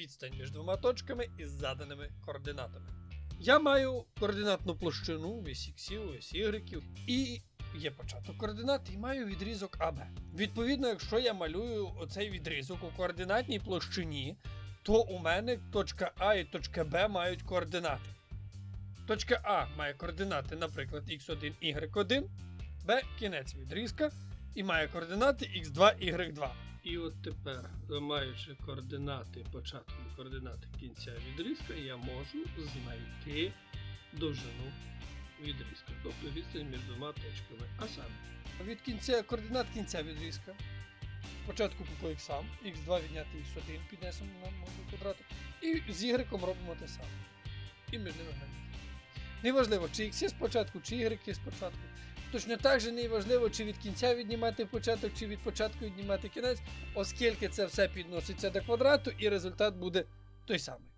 відстань між двома точками із заданими координатами. Я маю координатну площину весь іксів, весь ігреків, і є початок координат і маю відрізок АБ. Відповідно, якщо я малюю оцей відрізок у координатній площині, то у мене точка А і точка Б мають координати. Точка А має координати, наприклад, x1, y1, Б кінець відрізка і має координати x2, y2. І от тепер, маючи координати початку і координати кінця відрізка, я можу знайти довжину відрізка, тобто відстань між двома точками. А саме від кінця координат кінця відрізка. Спочатку по іксам, x2 відняти x1 піднесемо на квадрату. І з y робимо те саме. І між ними границя. Неважливо, чи ікси спочатку, чи ігреки спочатку. Точно так же не важливо, чи від кінця віднімати початок, чи від початку віднімати кінець, оскільки це все підноситься до квадрату, і результат буде той самий.